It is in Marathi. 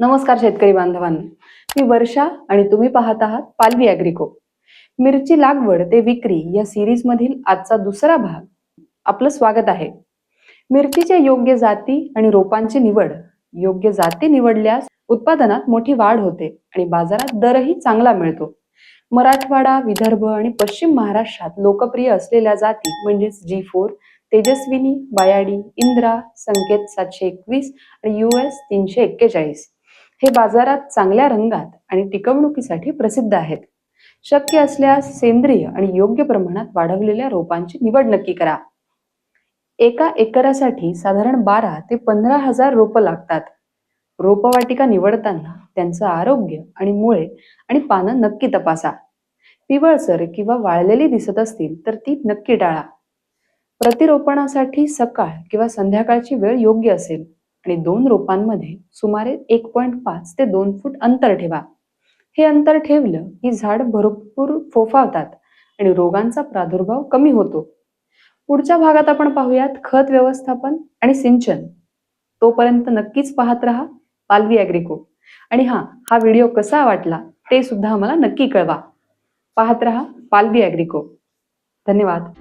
नमस्कार शेतकरी बांधवांनो. मी वर्षा आणि तुम्ही पाहत आहात पालवी अॅग्रिको. मिरची लागवड ते विक्री या सिरीज मधील आजचा दुसरा भाग आपलं स्वागत आहे. मिरचीच्या योग्य जाती आणि रोपांची निवड योग्य जाती निवडल्यास उत्पादनात मोठी वाढ होते आणि बाजारात दरही चांगला मिळतो. मराठवाडा विदर्भ आणि पश्चिम महाराष्ट्रात लोकप्रिय असलेल्या जाती म्हणजेच जी फोर तेजस्विनी बायाडी इंद्रा संकेत सातशे एकवीस आणि यू एस तीनशे एक्केचाळीस. हे बाजारात चांगल्या रंगात आणि टिकवणुकीसाठी प्रसिद्ध आहेत. शक्य असल्यास सेंद्रिय आणि योग्य प्रमाणात वाढवलेल्या रोपांची निवड नक्की करा. एका एकरासाठी साधारण बारा ते पंधरा हजार रोपं लागतात. रोपवाटिका निवडताना त्यांचं आरोग्य आणि मुळे आणि पानं नक्की तपासा. पिवळसर किंवा वाळलेली दिसत असतील तर ती नक्की टाळा. प्रतिरोपणासाठी सकाळ किंवा संध्याकाळची वेळ योग्य असेल. आणि दोन रोपांमध्ये सुमारे एक पॉईंट पाच ते दोन फूट अंतर ठेवा. हे अंतर ठेवलं की झाड भरपूर फोफावतात आणि रोगांचा प्रादुर्भाव कमी होतो. पुढच्या भागात आपण पाहूयात खत व्यवस्थापन आणि सिंचन. तोपर्यंत नक्कीच पाहत राहा पालवी अॅग्रिको आणि हा हा व्हिडिओ कसा वाटला ते सुद्धा आम्हाला नक्की कळवा. पाहत राहा पालवी अॅग्रिको धन्यवाद.